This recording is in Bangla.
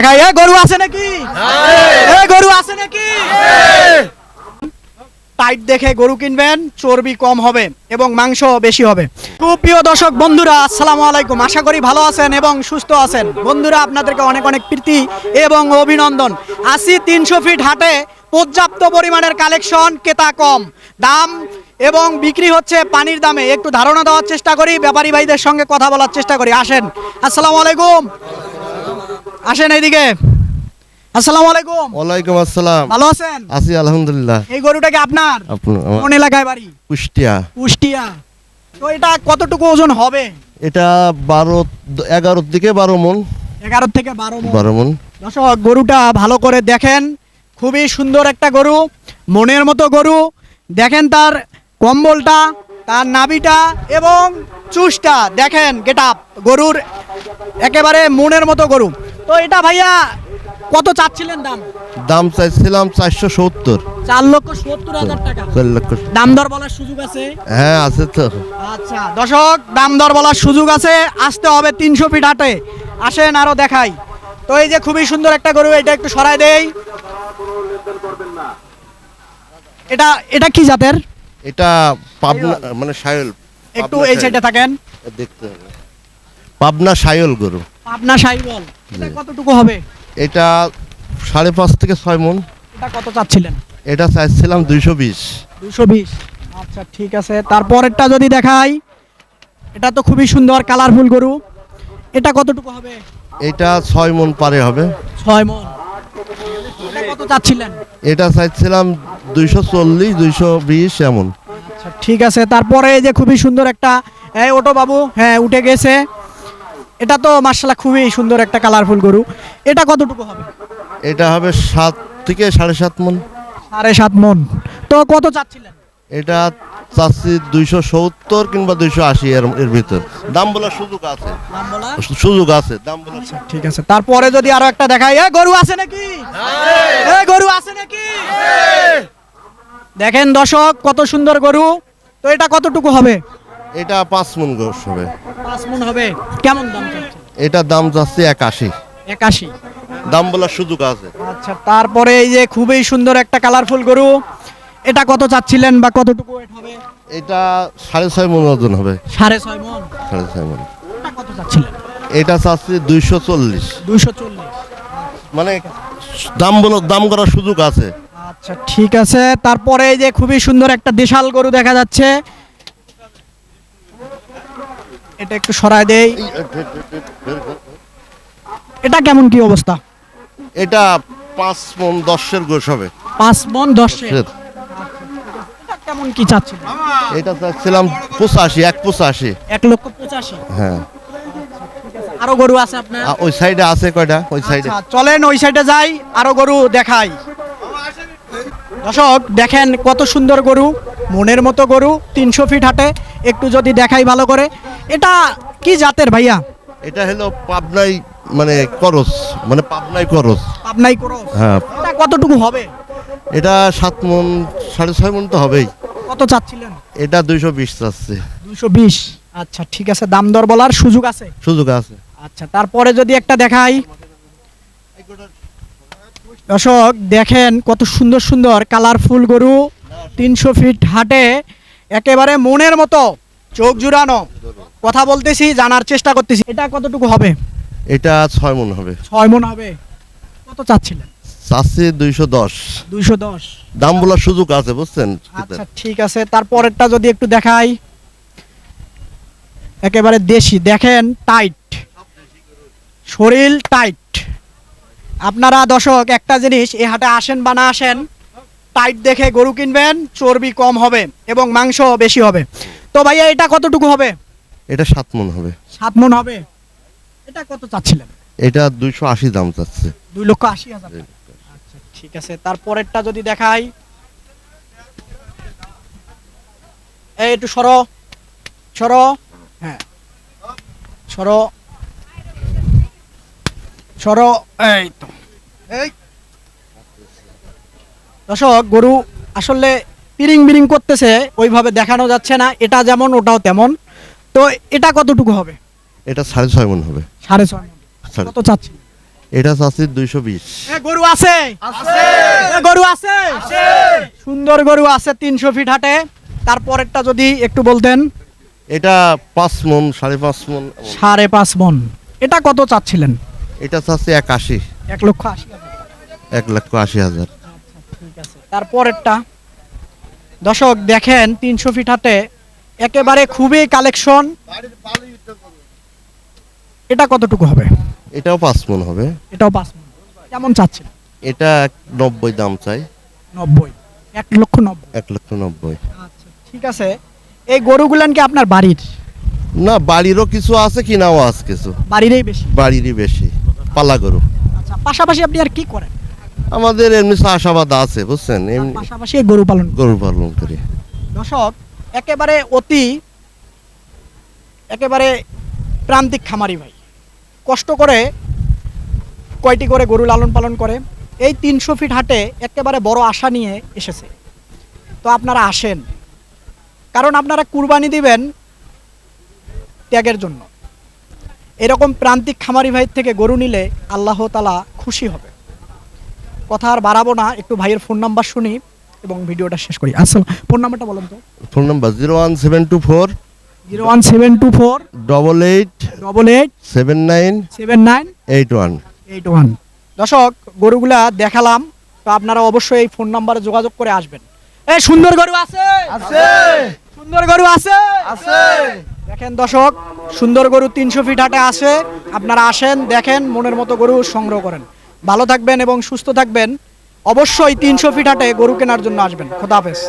এ গরু আছে নাকি? এ গরু আছে নাকি? টাইট দেখে গরু কিনবেন চর্বি কম হবে এবং মাংস বেশি হবে। প্রিয় দর্শক বন্ধুরা আসসালামু আলাইকুম। আশা করি ভালো আছেন এবং সুস্থ আছেন। বন্ধুরা আপনাদেরকে অনেক অনেক প্রীতি এবং অভিনন্দন। আসি তিনশো ফিট হাটে পর্যাপ্ত পরিমাণের কালেকশন কেতা কম। দাম এবং বিক্রি হচ্ছে পানির দামে। একটু ধারণা দেওয়ার চেষ্টা করি ব্যাপারী ভাইদের সঙ্গে কথা বলার চেষ্টা করি। আসেন। আসসালামু আলাইকুম। আসেন এইদিকে। আসসালামু আলাইকুম। ওয়ালাইকুম আসসালাম। ভালো আছেন? আছি আলহামদুলিল্লাহ। এই গরুটা কি আপনার কোন এলাকায় বাড়ি? কুষ্টিয়া। কুষ্টিয়া। তো এটা কতটুকু ওজন হবে? এটা বারো এগারোর দিকে বারো মন। এগারো থেকে বারো বারো মন। দর্শক গরুটা ভালো করে দেখেন। খুবই সুন্দর একটা গরু মনের মতো গরু। দেখেন তার কম্বলটা তার নাবিটা এবং চুষটা। দেখেন গেট গরুর একেবারে মনের মতো গরু। তো এটা ভাইয়া কত চাচ্ছিলেন দাম? দাম চাইছিলাম চারশো সত্তর। চার লক্ষ সত্তর হাজার টাকা। চার লক্ষ দাম দর বলার সুযোগ আছে? হ্যাঁ আছে তো। আচ্ছা দর্শক দাম দর বলার সুযোগ আছে। আসতে হবে তিনশো ফিট হাটে। আসেন আরও দেখাই। তো এই যে খুবই সুন্দর একটা গরু এটা একটু সরাই দেই। এটা এটা কি জাতের? এটা পাবনা মানে সায়ল একটু এই। সাইডে থাকেন। দেখতে হবে। পাবনা সায়ল গরু। পাবনা সাইবল এটা কতটুকু হবে? এটা সাড়ে পাঁচ থেকে ছয় মন। এটা কত চাচ্ছিলেন? এটা চাইছিলাম দুইশো বিশ। দুশো বিশ। আচ্ছা ঠিক আছে। তারপরেরটা যদি দেখাই এটা তো খুবই সুন্দর কালারফুল গরু। এটা কতটুকু হবে? এটা ছয় মন পারে হবে। ছয় মন। এটা কত চাচ্ছিলেন? এটা চাইছিলাম দুইশো চল্লিশ দুইশো বিশ এমন। আচ্ছা ঠিক আছে। তারপরে এই যে খুবই সুন্দর একটা এই ওটো বাবু হ্যাঁ উঠে গেছে। এটা তো মার্শাল্লাহ খুবই সুন্দর একটা কালারফুল গরু। এটা কতটুকু হবে? এটা হবে সাত থেকে সাড়ে সাত মন। সাড়ে সাত মন। তো কত চাচ্ছিলেন? এটা চাচ্ছি দুইশো সত্তর কিংবা দুইশো আশি এর এর ভিতর। দাম বলার সুযোগ আছে। সুযোগ আছে দাম বলার ঠিক আছে। তারপরে যদি আরও একটা দেখাই এ গরু আছে নাকি? এ গরু আছে নাকি? দেখেন দর্শক কত সুন্দর গরু। তো এটা কতটুকু হবে? এটা পাঁচ মন গোস হবে। পাঁচ মন হবে? কেমন দাম এটা দাম যাচ্ছে এক আশি একাশি? দাম বলার সুযোগ আছে। আচ্ছা তারপরে এই যে খুবই সুন্দর একটা কালারফুল গরু এটা কত চাচ্ছিলেন বা কতটুকু ওয়েট হবে? এটা সাড়ে ছয় মন ওজন হবে। সাড়ে ছয় মন? সাড়ে ছয় মন। এটা কত চাচ্ছিলেন? এটা চাচ্ছি দুইশো চল্লিশ। দুইশো চল্লিশ। মানে দাম বলো দাম করার সুযোগ আছে। আচ্ছা ঠিক আছে। তারপরে এই যে খুবই সুন্দর একটা দেশাল গরু দেখা যাচ্ছে। এটা একটু সরায় দেই। এটা কেমন কি অবস্থা? এটা পাঁচ মন দশের গোস হবে। পাঁচ মন দশের। কেমন কি এটা চাচ্ছিলাম পঁচাশি এক পঁচাশি। এক লক্ষ পঁচাশি? হ্যাঁ। আরও গরু আছে আপনার? ওই সাইডে আছে কয়টা? ওই সাইডে। আচ্ছা চলেন ওই সাইডে যাই আরও গরু দেখাই। দর্শক দেখেন কত সুন্দর গরু মনের মতো গরু তিনশো ফিট হাটে একটু যদি দেখাই ভালো করে। এটা কি জাতের ভাইয়া? এটা হলো পাবনাই মানে করস মানে পাবনাই করস। আপনাই করো হ্যাঁ। এটা কতটুকু হবে? এটা সাত মন সাড়ে ছয় মন তো হবেই। কত চাচ্ছিলেন? এটা দুইশো বিশ চাচ্ছে। দুশো বিশ। আচ্ছা ঠিক আছে দাম দর বলার সুযোগ আছে? সুযোগ আছে। আচ্ছা তারপরে যদি একটা দেখাই। দর্শক দেখেন কত সুন্দর সুন্দর কালারফুল গরু। তিনশো ফিট হাটে একেবারে মনের মতো। চোখ জুড়ানো। কথা বলতেছি জানার চেষ্টা করতেছি। এটা কতটুকু হবে? এটা ছয় মন হবে। ছয় মন হবে। কত চাচ্ছিলেন? চাচ্ছে দুইশো দশ। দুইশো দশ। দাম বলার সুযোগ আছে বুঝছেন? আচ্ছা ঠিক আছে। তারপরেরটা যদি একটু দেখাই। একেবারে দেশি। দেখেন টাইট শরীর টাইট আপনারা দর্শক একটা জিনিস এ হাটে আসেন বা না আসেন টাইট দেখে গরু কিনবেন চর্বি কম হবে এবং মাংস বেশি হবে। তো ভাইয়া এটা কতটুকু হবে? এটা সাত মন হবে। সাত মন হবে? এটা কত চাচ্ছিলেন? এটা দুইশো আশি দাম চাচ্ছে। দুই লক্ষ আশি হাজার আচ্ছা ঠিক আছে। তারপরেরটা যদি দেখাই। এই একটু সরো। সরো। হ্যাঁ। সরো। সরো। এই তো। এই। দর্শক গরু আসলে পিরিং বিরিং করতেছে ওইভাবে দেখানো যাচ্ছে না এটা যেমন ওটাও তেমন। তো এটা কতটুকু হবে? এটা সাড়ে ছয় মন হবে। সাড়ে ছয়। কত চাচ্ছি এটা চাচ্ছি দুইশো বিশ। গরু আছে? গরু আছে? সুন্দর গরু আছে তিনশো ফিট হাটে। তারপরেরটা যদি একটু বলতেন। এটা পাঁচ মন সাড়ে পাঁচ মন। সাড়ে পাঁচ মন। এটা কত চাচ্ছিলেন? এটা চাচ্ছি এক আশি। এক লক্ষ আশি। এক লক্ষ আশি হাজার। তারপরেরটা? দর্শক দেখেন তিনশো ফিট হাটে একেবারে খুবই কালেকশন এটা কতটুকু হবে? এটাও পাঁচ মন হবে। এটাও পাঁচ মণ। কেমন চাচ্ছেন? এটা নব্বই দাম চাই। নব্বই। এক লক্ষ নব্বই। এক লক্ষ নব্বই। আচ্ছা ঠিক আছে। এই গরুগুলান কি আপনার বাড়ির? না বাড়িরও কিছু আছে কিনাও আছে কিছু। বাড়িরই বেশি। বাড়িরই বেশি। পালা গরু। আচ্ছা পাশাপাশি আপনি আর কি করেন? আমাদের এমনি চাষাবাদ আছে বুঝছেন? এমনি পাশাপাশি গরু পালন গরু পালন করি। দর্শক একেবারে অতি একেবারে প্রান্তিক খামারি ভাই। কষ্ট করে কয়টি করে গরু লালন পালন করে এই তিনশো ফিট হাটে একেবারে বড় আশা নিয়ে এসেছে। তো আপনারা আসেন। কারণ আপনারা কুরবানি দিবেন ত্যাগের জন্য। এরকম প্রান্তিক খামারি ভাই থেকে গরু নিলে আল্লাহ তালা খুশি হবে। কথা আর বাড়াবো না একটু ভাইয়ের ফোন নাম্বার শুনি এবং ভিডিওটা শেষ করি। আসসালাম ফোন নাম্বারটা বলুন তো। Phone number zero one seven two four zero one seven two four double eight double eight seven nine seven nine eight one eight one দর্শক গরুগুলা দেখালাম তো আপনারা অবশ্যই এই ফোন নাম্বারে যোগাযোগ করে আসবেন। এই সুন্দর গরু আছে? আছে। সুন্দর গরু আছে? আছে। দেখেন দর্শক সুন্দর গরু তিনশো ফিট হাটে আসে আপনারা আসেন দেখেন মনের মতো গরু সংগ্রহ করেন। ভালো থাকবেন এবং সুস্থ থাকবেন। অবশ্যই তিনশো ফিট হাটে গরু কেনার জন্য আসবেন। খোদা হাফেজ।